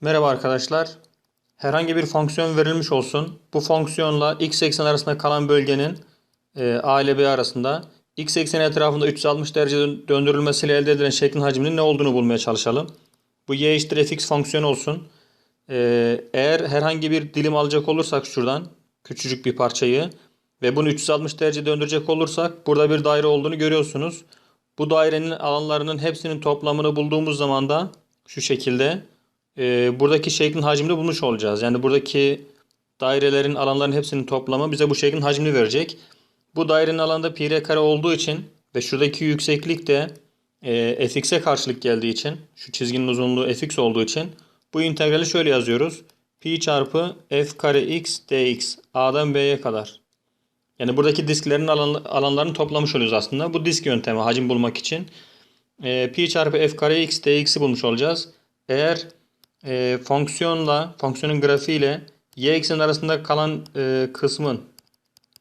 Merhaba arkadaşlar. Herhangi bir fonksiyon verilmiş olsun. Bu fonksiyonla x eksen arasında kalan bölgenin e, a ile b arasında x ekseni etrafında 360 derece dön- döndürülmesiyle elde edilen şeklin hacminin ne olduğunu bulmaya çalışalım. Bu y eşittir fx fonksiyonu olsun. E, eğer herhangi bir dilim alacak olursak şuradan küçücük bir parçayı ve bunu 360 derece döndürecek olursak burada bir daire olduğunu görüyorsunuz. Bu dairenin alanlarının hepsinin toplamını bulduğumuz zaman da şu şekilde e, buradaki şeklin hacmini bulmuş olacağız. Yani buradaki dairelerin alanların hepsinin toplamı bize bu şeklin hacmini verecek. Bu dairenin alanda pi r kare olduğu için ve şuradaki yükseklik de e, fx'e karşılık geldiği için şu çizginin uzunluğu fx olduğu için bu integrali şöyle yazıyoruz. Pi çarpı f kare x dx a'dan b'ye kadar. Yani buradaki disklerin alan, alanlarını toplamış oluyoruz aslında. Bu disk yöntemi hacim bulmak için. E, pi çarpı f kare x dx'i bulmuş olacağız. Eğer e, fonksiyonla, fonksiyonun grafiğiyle y ekseni arasında kalan e, kısmın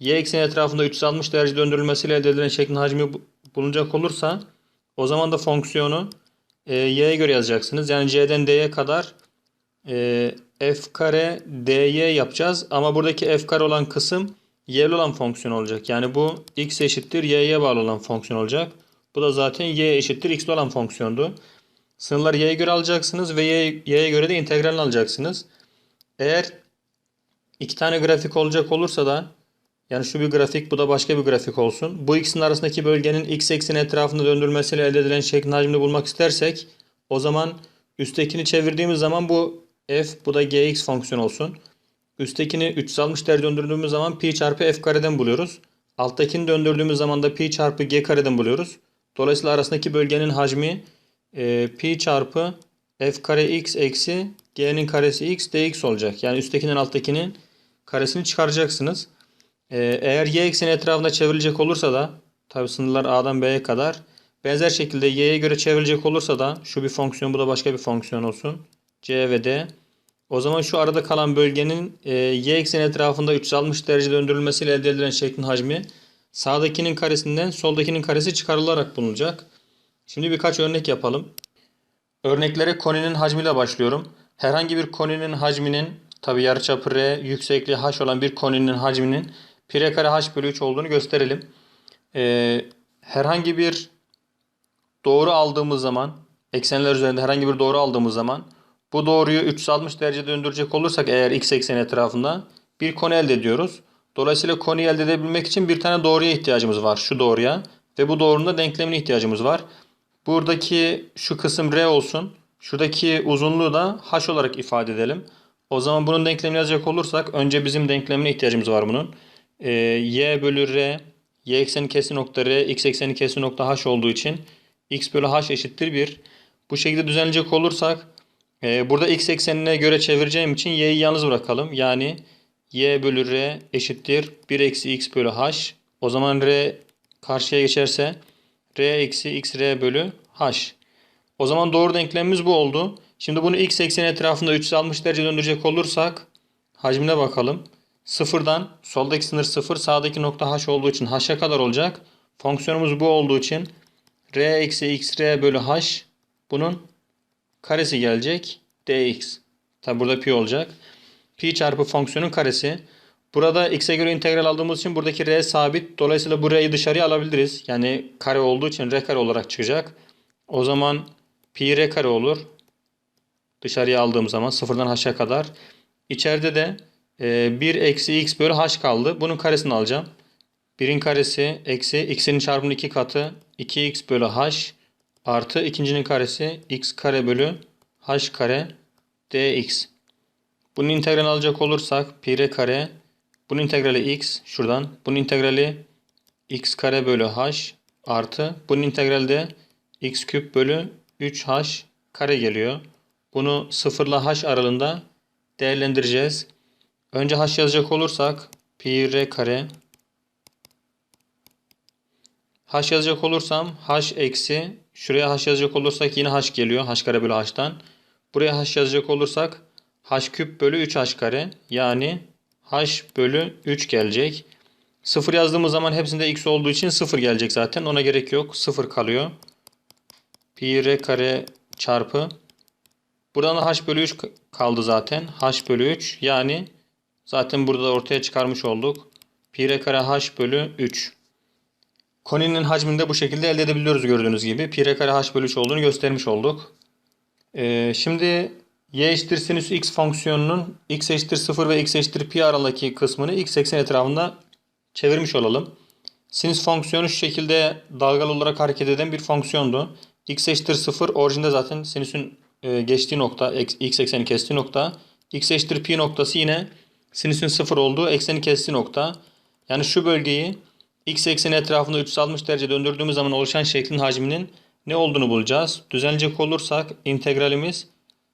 y ekseni etrafında 360 derece döndürülmesiyle elde edilen şeklin hacmi bu- bulunacak olursa o zaman da fonksiyonu e, y'ye göre yazacaksınız. Yani c'den d'ye kadar e, f kare dy yapacağız. Ama buradaki f kare olan kısım y'li olan fonksiyon olacak. Yani bu x eşittir y'ye bağlı olan fonksiyon olacak. Bu da zaten y eşittir x'li olan fonksiyondu. Sınırları y'ye göre alacaksınız ve y'ye göre de integralini alacaksınız. Eğer iki tane grafik olacak olursa da yani şu bir grafik bu da başka bir grafik olsun. Bu ikisinin arasındaki bölgenin x ekseni etrafında döndürülmesiyle elde edilen şeklin hacmini bulmak istersek o zaman üsttekini çevirdiğimiz zaman bu f bu da gx fonksiyon olsun. Üsttekini 360 derece döndürdüğümüz zaman pi çarpı f kareden buluyoruz. Alttakini döndürdüğümüz zaman da pi çarpı g kareden buluyoruz. Dolayısıyla arasındaki bölgenin hacmi e, pi çarpı f kare x eksi g'nin karesi x dx olacak. Yani üsttekinin alttakinin karesini çıkaracaksınız. E, eğer y ekseni etrafında çevrilecek olursa da tabi sınırlar a'dan b'ye kadar benzer şekilde y'ye göre çevrilecek olursa da şu bir fonksiyon bu da başka bir fonksiyon olsun. c ve d. O zaman şu arada kalan bölgenin e, y ekseni etrafında 360 derece döndürülmesiyle elde edilen şeklin hacmi sağdakinin karesinden soldakinin karesi çıkarılarak bulunacak. Şimdi birkaç örnek yapalım. Örneklere koninin hacmiyle başlıyorum. Herhangi bir koninin hacminin tabi yarıçapı r, yüksekliği h olan bir koninin hacminin pi r kare h bölü 3 olduğunu gösterelim. Ee, herhangi bir doğru aldığımız zaman, eksenler üzerinde herhangi bir doğru aldığımız zaman bu doğruyu 360 derece döndürecek olursak eğer x ekseni etrafında bir koni elde ediyoruz. Dolayısıyla konuyu elde edebilmek için bir tane doğruya ihtiyacımız var. Şu doğruya. Ve bu doğrunun da denklemine ihtiyacımız var. Buradaki şu kısım r olsun. Şuradaki uzunluğu da h olarak ifade edelim. O zaman bunun denklemini yazacak olursak önce bizim denklemine ihtiyacımız var bunun. Ee, y bölü r, y ekseni kesin nokta r, x ekseni kesin nokta h olduğu için x bölü h eşittir 1. Bu şekilde düzenleyecek olursak e, burada x eksenine göre çevireceğim için y'yi yalnız bırakalım. Yani y bölü r eşittir 1 eksi x bölü h. O zaman r karşıya geçerse r eksi x r bölü h. O zaman doğru denklemimiz bu oldu. Şimdi bunu x ekseni etrafında 360 derece döndürecek olursak hacmine bakalım. Sıfırdan soldaki sınır sıfır sağdaki nokta h olduğu için h'a kadar olacak. Fonksiyonumuz bu olduğu için r eksi x r bölü h bunun karesi gelecek dx. Tabi burada pi olacak. Pi çarpı fonksiyonun karesi. Burada x'e göre integral aldığımız için buradaki r sabit. Dolayısıyla bu r'yi dışarıya alabiliriz. Yani kare olduğu için r kare olarak çıkacak. O zaman pi r kare olur. Dışarıya aldığım zaman sıfırdan h'a kadar. İçeride de e, 1 eksi x bölü h kaldı. Bunun karesini alacağım. 1'in karesi eksi x'in çarpımının 2 katı 2x bölü h artı ikincinin karesi x kare bölü h kare dx. Bunun integralini alacak olursak pi r kare bunun integrali x şuradan bunun integrali x kare bölü h artı bunun integrali de x küp bölü 3h kare geliyor. Bunu sıfırla h aralığında değerlendireceğiz. Önce h yazacak olursak pi r kare h yazacak olursam h eksi şuraya h yazacak olursak yine h geliyor. h kare bölü h'tan. Buraya h yazacak olursak h küp bölü 3h kare yani h bölü 3 gelecek. 0 yazdığımız zaman hepsinde x olduğu için 0 gelecek zaten. Ona gerek yok. 0 kalıyor. Pi r kare çarpı Buradan da h bölü 3 kaldı zaten. h bölü 3 yani zaten burada da ortaya çıkarmış olduk. Pi r kare h bölü 3. Koninin hacmini de bu şekilde elde edebiliyoruz gördüğünüz gibi. Pi r kare h bölü 3 olduğunu göstermiş olduk. Ee, şimdi y eşittir sinüs x fonksiyonunun x eşittir 0 ve x eşittir pi aralığındaki kısmını x eksen etrafında çevirmiş olalım. Sinüs fonksiyonu şu şekilde dalgalı olarak hareket eden bir fonksiyondu. x eşittir 0 orijinde zaten sinüsün e, geçtiği nokta, x ekseni kestiği nokta. x eşittir pi noktası yine sinüsün 0 olduğu ekseni kestiği nokta. Yani şu bölgeyi x ekseni etrafında 360 derece döndürdüğümüz zaman oluşan şeklin hacminin ne olduğunu bulacağız. Düzenleyecek olursak integralimiz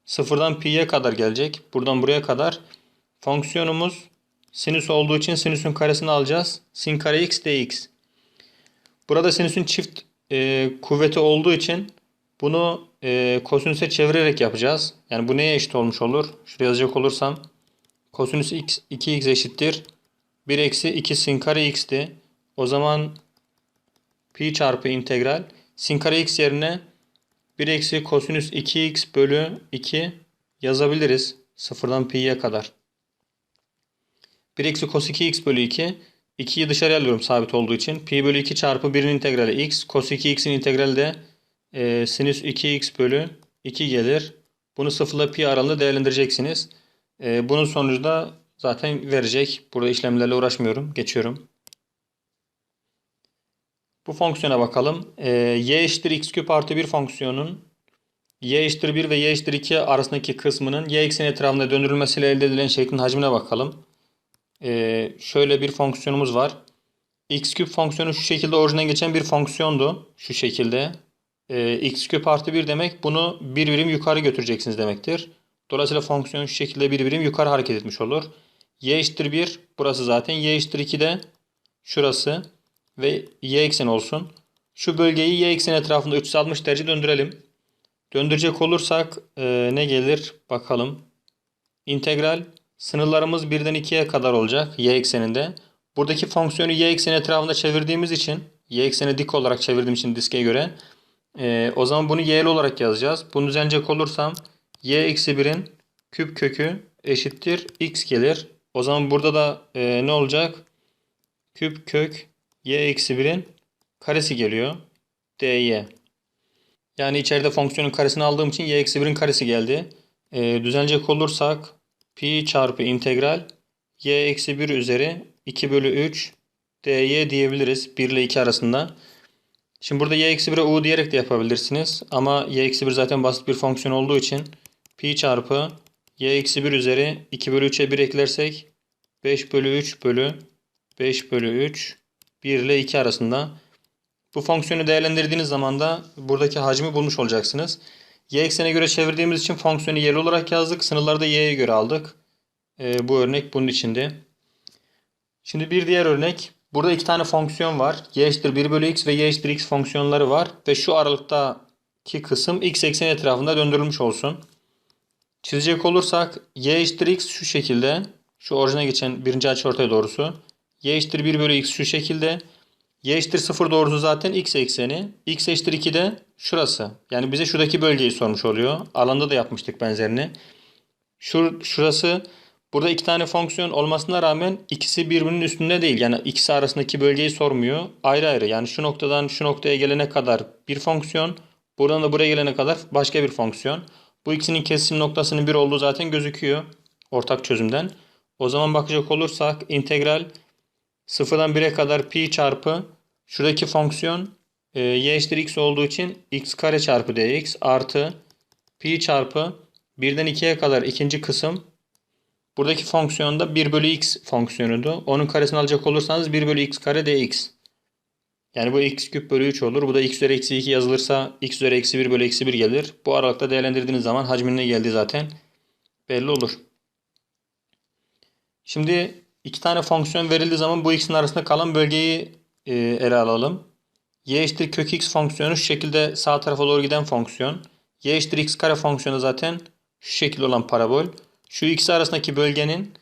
sıfırdan pi'ye kadar gelecek. Buradan buraya kadar. Fonksiyonumuz sinüs olduğu için sinüsün karesini alacağız. Sin kare x dx. Burada sinüsün çift e, kuvveti olduğu için bunu e, kosinüse çevirerek yapacağız. Yani bu neye eşit olmuş olur? Şuraya yazacak olursam kosinüs x 2x eşittir. 1 eksi 2 sin kare x'ti. O zaman pi çarpı integral sin kare x yerine 1 eksi kosinüs 2x bölü 2 yazabiliriz. Sıfırdan pi'ye kadar. 1 eksi cos 2x bölü 2. 2'yi dışarıya alıyorum sabit olduğu için. Pi bölü 2 çarpı 1'in integrali x. Cos 2x'in integrali de e, sinüs 2x bölü 2 gelir. Bunu sıfırla pi aralığında değerlendireceksiniz. E, bunun sonucu da zaten verecek. Burada işlemlerle uğraşmıyorum. Geçiyorum. Bu fonksiyona bakalım. E, y eşittir x küp artı 1 fonksiyonun y eşittir 1 ve y eşittir 2 arasındaki kısmının y ekseni etrafında döndürülmesiyle elde edilen şeklin hacmine bakalım. Ee, şöyle bir fonksiyonumuz var. x küp fonksiyonu şu şekilde orijinden geçen bir fonksiyondu. Şu şekilde. Ee, x küp artı 1 demek bunu bir birim yukarı götüreceksiniz demektir. Dolayısıyla fonksiyon şu şekilde bir birim yukarı hareket etmiş olur. y eşittir 1 burası zaten. y eşittir 2 de şurası ve y ekseni olsun. Şu bölgeyi y ekseni etrafında 360 derece döndürelim. Döndürecek olursak e, ne gelir bakalım. İntegral sınırlarımız 1'den 2'ye kadar olacak y ekseninde. Buradaki fonksiyonu y ekseni etrafında çevirdiğimiz için y ekseni dik olarak çevirdiğim için diske göre e, o zaman bunu y'li olarak yazacağız. Bunu düzenleyecek olursam y eksi 1'in küp kökü eşittir x gelir. O zaman burada da e, ne olacak? Küp kök y eksi 1'in karesi geliyor. dy. Yani içeride fonksiyonun karesini aldığım için y eksi 1'in karesi geldi. E, düzenleyecek olursak pi çarpı integral y eksi 1 üzeri 2 bölü 3 dy diyebiliriz 1 ile 2 arasında. Şimdi burada y eksi 1'e u diyerek de yapabilirsiniz. Ama y eksi 1 zaten basit bir fonksiyon olduğu için pi çarpı y eksi 1 üzeri 2 bölü 3'e 1 eklersek 5 bölü 3 bölü 5 bölü 3 1 ile 2 arasında. Bu fonksiyonu değerlendirdiğiniz zaman da buradaki hacmi bulmuş olacaksınız. Y eksene göre çevirdiğimiz için fonksiyonu y'li olarak yazdık. Sınırları da y'ye göre aldık. Ee, bu örnek bunun içinde. Şimdi bir diğer örnek. Burada iki tane fonksiyon var. y eşittir 1 bölü x ve y eşittir x fonksiyonları var. Ve şu aralıktaki kısım x ekseni etrafında döndürülmüş olsun. Çizecek olursak y eşittir x şu şekilde. Şu orijine geçen birinci açıortay doğrusu. Y eşittir 1 bölü x şu şekilde. Y eşittir 0 doğrusu zaten x ekseni. X eşittir 2 de şurası. Yani bize şuradaki bölgeyi sormuş oluyor. Alanda da yapmıştık benzerini. Şur, şurası burada iki tane fonksiyon olmasına rağmen ikisi birbirinin üstünde değil. Yani ikisi arasındaki bölgeyi sormuyor. Ayrı ayrı. Yani şu noktadan şu noktaya gelene kadar bir fonksiyon. Buradan da buraya gelene kadar başka bir fonksiyon. Bu ikisinin kesişim noktasının bir olduğu zaten gözüküyor. Ortak çözümden. O zaman bakacak olursak integral Sıfırdan 1'e kadar pi çarpı şuradaki fonksiyon e, y eşittir x olduğu için x kare çarpı dx artı pi çarpı 1'den 2'ye kadar ikinci kısım buradaki fonksiyonda 1 bölü x fonksiyonudu. Onun karesini alacak olursanız 1 bölü x kare dx. Yani bu x küp bölü 3 olur. Bu da x üzeri eksi 2 yazılırsa x üzeri eksi 1 bölü eksi 1 gelir. Bu aralıkta değerlendirdiğiniz zaman hacmin ne geldi zaten belli olur. Şimdi iki tane fonksiyon verildiği zaman bu ikisinin arasında kalan bölgeyi e, ele alalım. y eşittir kök x fonksiyonu şu şekilde sağ tarafa doğru giden fonksiyon. y eşittir x kare fonksiyonu zaten şu şekilde olan parabol. Şu ikisi arasındaki bölgenin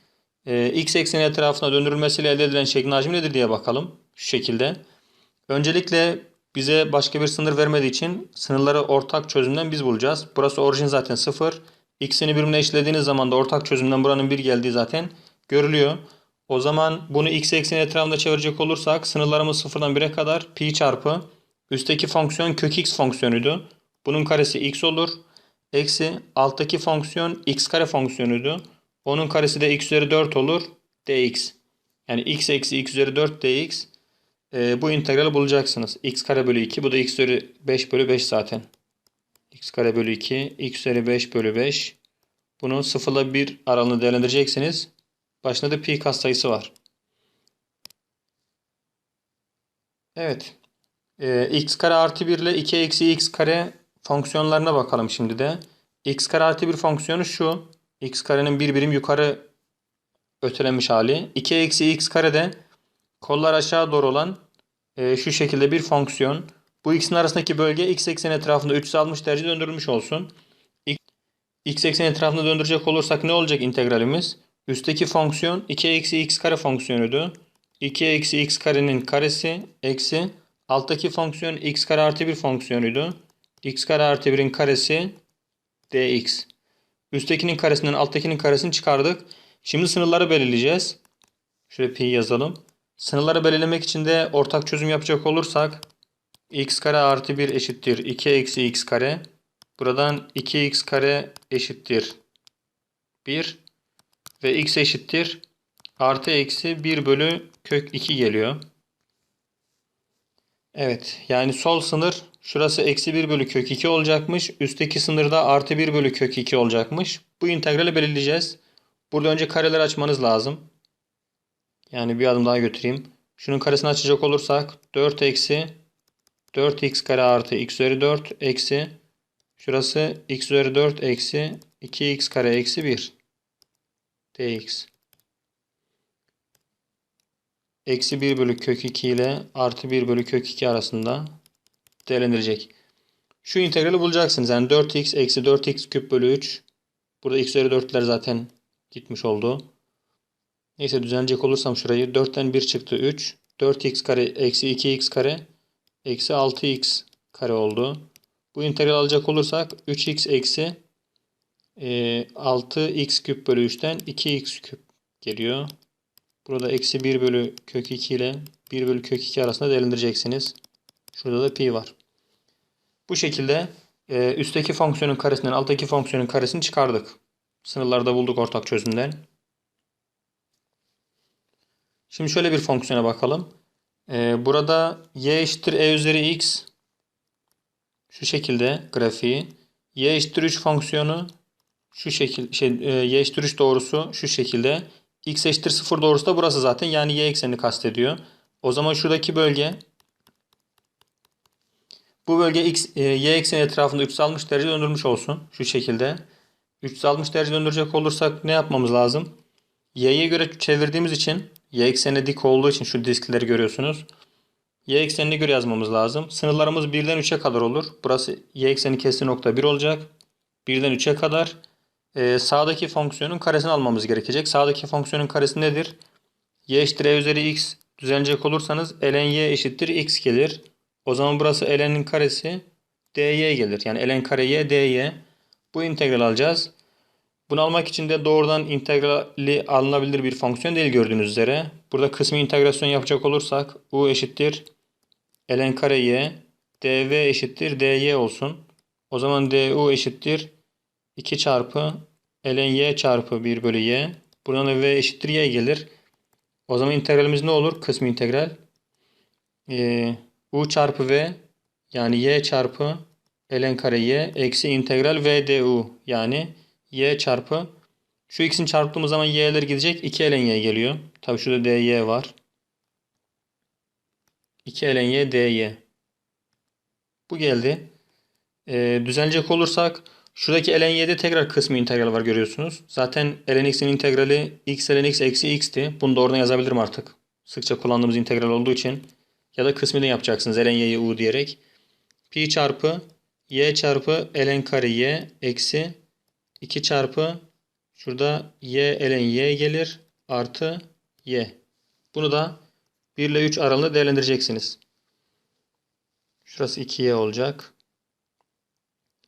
e, x ekseni etrafına döndürülmesiyle elde edilen şeklin hacmi nedir diye bakalım. Şu şekilde. Öncelikle bize başka bir sınır vermediği için sınırları ortak çözümden biz bulacağız. Burası orijin zaten 0. X'ini birbirine eşitlediğiniz zaman da ortak çözümden buranın 1 geldiği zaten görülüyor. O zaman bunu x ekseni etrafında çevirecek olursak sınırlarımız sıfırdan 1'e kadar pi çarpı üstteki fonksiyon kök x fonksiyonuydu. Bunun karesi x olur. Eksi alttaki fonksiyon x kare fonksiyonuydu. Onun karesi de x üzeri 4 olur. dx. Yani x eksi x üzeri 4 dx. Ee, bu integrali bulacaksınız. x kare bölü 2. Bu da x üzeri 5 bölü 5 zaten. x kare bölü 2. x üzeri 5 bölü 5. Bunu 0 ile 1 aralığında değerlendireceksiniz. Başında da pi katsayısı var. Evet. Ee, x kare artı 1 ile 2 eksi x kare fonksiyonlarına bakalım şimdi de. x kare artı 1 fonksiyonu şu. x karenin bir birim yukarı ötelenmiş hali. 2 eksi x kare de kollar aşağı doğru olan e, şu şekilde bir fonksiyon. Bu x'in arasındaki bölge x ekseni etrafında 360 derece döndürülmüş olsun. x ekseni etrafında döndürecek olursak ne olacak integralimiz? Üstteki fonksiyon 2 eksi x kare fonksiyonuydu. 2 eksi x karenin karesi eksi alttaki fonksiyon x kare artı 1 fonksiyonuydu. x kare artı 1'in karesi dx. Üsttekinin karesinden alttakinin karesini çıkardık. Şimdi sınırları belirleyeceğiz. Şöyle pi yazalım. Sınırları belirlemek için de ortak çözüm yapacak olursak x kare artı 1 eşittir 2 eksi x kare. Buradan 2x kare eşittir 1 ve x eşittir artı eksi 1 bölü kök 2 geliyor. Evet yani sol sınır şurası eksi 1 bölü kök 2 olacakmış. Üstteki sınırda artı 1 bölü kök 2 olacakmış. Bu integrali belirleyeceğiz. Burada önce kareler açmanız lazım. Yani bir adım daha götüreyim. Şunun karesini açacak olursak 4 eksi 4x kare artı x üzeri 4 eksi şurası x üzeri 4 eksi 2x kare eksi 1 dx. Eksi 1 bölü kök 2 ile artı 1 bölü kök 2 arasında değerlendirecek. Şu integrali bulacaksınız. Yani 4x eksi 4x küp bölü 3. Burada x üzeri 4'ler zaten gitmiş oldu. Neyse düzenleyecek olursam şurayı 4'ten 1 çıktı 3. 4x kare eksi 2x kare eksi 6x kare oldu. Bu integral alacak olursak 3x eksi e, 6x küp bölü 3'ten 2x küp geliyor. Burada eksi 1 bölü kök 2 ile 1 bölü kök 2 arasında değerlendireceksiniz. Şurada da pi var. Bu şekilde e, üstteki fonksiyonun karesinden alttaki fonksiyonun karesini çıkardık. Sınırlarda bulduk ortak çözümden. Şimdi şöyle bir fonksiyona bakalım. Ee, burada y eşittir e üzeri x şu şekilde grafiği. y eşittir 3 fonksiyonu şu şekil şey e, y eşittir 3 doğrusu şu şekilde. x eşittir 0 doğrusu da burası zaten. Yani y eksenini kastediyor. O zaman şuradaki bölge bu bölge x e, y ekseni etrafında 360 derece döndürmüş olsun şu şekilde. 360 derece döndürecek olursak ne yapmamız lazım? y'ye göre çevirdiğimiz için y eksenine dik olduğu için şu diskleri görüyorsunuz. Y eksenine göre yazmamız lazım. Sınırlarımız 1'den 3'e kadar olur. Burası y ekseni kestiği nokta 1 olacak. 1'den 3'e kadar e, sağdaki fonksiyonun karesini almamız gerekecek. Sağdaki fonksiyonun karesi nedir? y eşittir e üzeri x düzenleyecek olursanız ln y eşittir x gelir. O zaman burası ln'in karesi dy gelir. Yani ln kare y dy. Bu integral alacağız. Bunu almak için de doğrudan integrali alınabilir bir fonksiyon değil gördüğünüz üzere. Burada kısmi integrasyon yapacak olursak u eşittir ln kare y dv eşittir dy olsun. O zaman du eşittir 2 çarpı ln y çarpı 1 bölü y. Buradan da v eşittir y gelir. O zaman integralimiz ne olur? Kısmi integral. Ee, u çarpı v yani y çarpı ln kare y eksi integral v du yani y çarpı şu ikisini çarptığımız zaman y'ler gidecek. 2 ln y geliyor. Tabi şurada dy var. 2 ln y dy. Bu geldi. Ee, düzenleyecek olursak şuradaki ln y'de tekrar kısmı integral var görüyorsunuz. Zaten ln x'in integrali x ln x eksi x'ti. Bunu da oradan yazabilirim artık. Sıkça kullandığımız integral olduğu için. Ya da kısmını yapacaksınız ln y'yi u diyerek. Pi çarpı y çarpı ln kare y eksi 2 çarpı şurada y ln y gelir artı y. Bunu da 1 ile 3 aralığında değerlendireceksiniz. Şurası 2y olacak.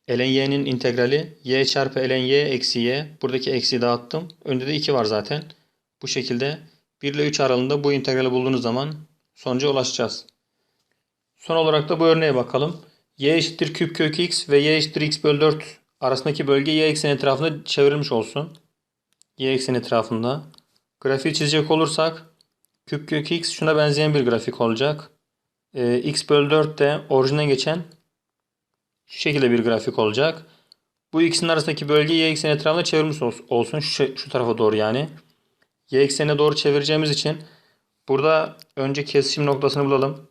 Ln y'nin integrali y çarpı ln y eksi y. Buradaki eksiyi dağıttım. Önde de 2 var zaten. Bu şekilde 1 ile 3 aralığında bu integrali bulduğunuz zaman sonuca ulaşacağız. Son olarak da bu örneğe bakalım. y eşittir küp kök x ve y eşittir x bölü 4 arasındaki bölge y ekseni etrafında çevrilmiş olsun. y ekseni etrafında. Grafiği çizecek olursak küp kök x şuna benzeyen bir grafik olacak. Ee, x bölü 4 de orijinden geçen şu şekilde bir grafik olacak. Bu ikisinin arasındaki bölge y ekseni etrafında çevrilmiş ols- olsun. Şu, şu tarafa doğru yani. Y eksenine doğru çevireceğimiz için burada önce kesişim noktasını bulalım.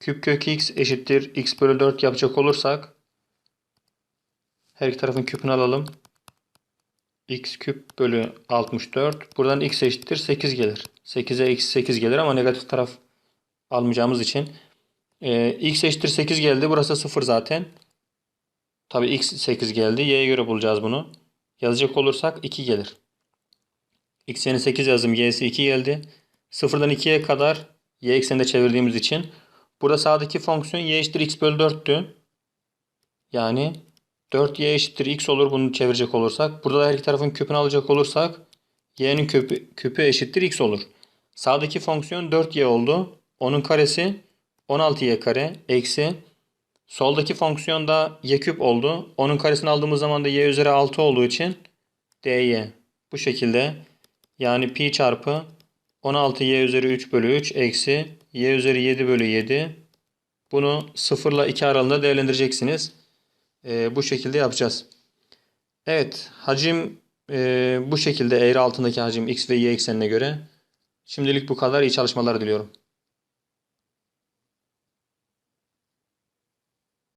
Küp kök x eşittir x bölü 4 yapacak olursak her iki tarafın küpünü alalım. x küp bölü 64. Buradan x eşittir 8 gelir. 8'e eksi 8 gelir ama negatif taraf almayacağımız için. Ee, x eşittir 8 geldi. Burası 0 zaten. Tabi x 8 geldi. Y'ye göre bulacağız bunu. Yazacak olursak 2 gelir. X yerine 8 yazdım. Y'si 2 geldi. 0'dan 2'ye kadar y ekseninde çevirdiğimiz için burada sağdaki fonksiyon y eşittir x bölü 4'tü. Yani 4y eşittir x olur bunu çevirecek olursak. Burada da her iki tarafın küpünü alacak olursak y'nin küpü, küpü eşittir x olur. Sağdaki fonksiyon 4y oldu. Onun karesi 16y kare eksi soldaki fonksiyon da y küp oldu. Onun karesini aldığımız zaman da y üzeri 6 olduğu için dy. Bu şekilde yani pi çarpı 16y üzeri 3 bölü 3 eksi y üzeri 7 bölü 7. Bunu 0 ile 2 aralığında değerlendireceksiniz. Ee, bu şekilde yapacağız. Evet hacim e, bu şekilde eğri altındaki hacim x ve y eksenine göre. Şimdilik bu kadar. İyi çalışmalar diliyorum.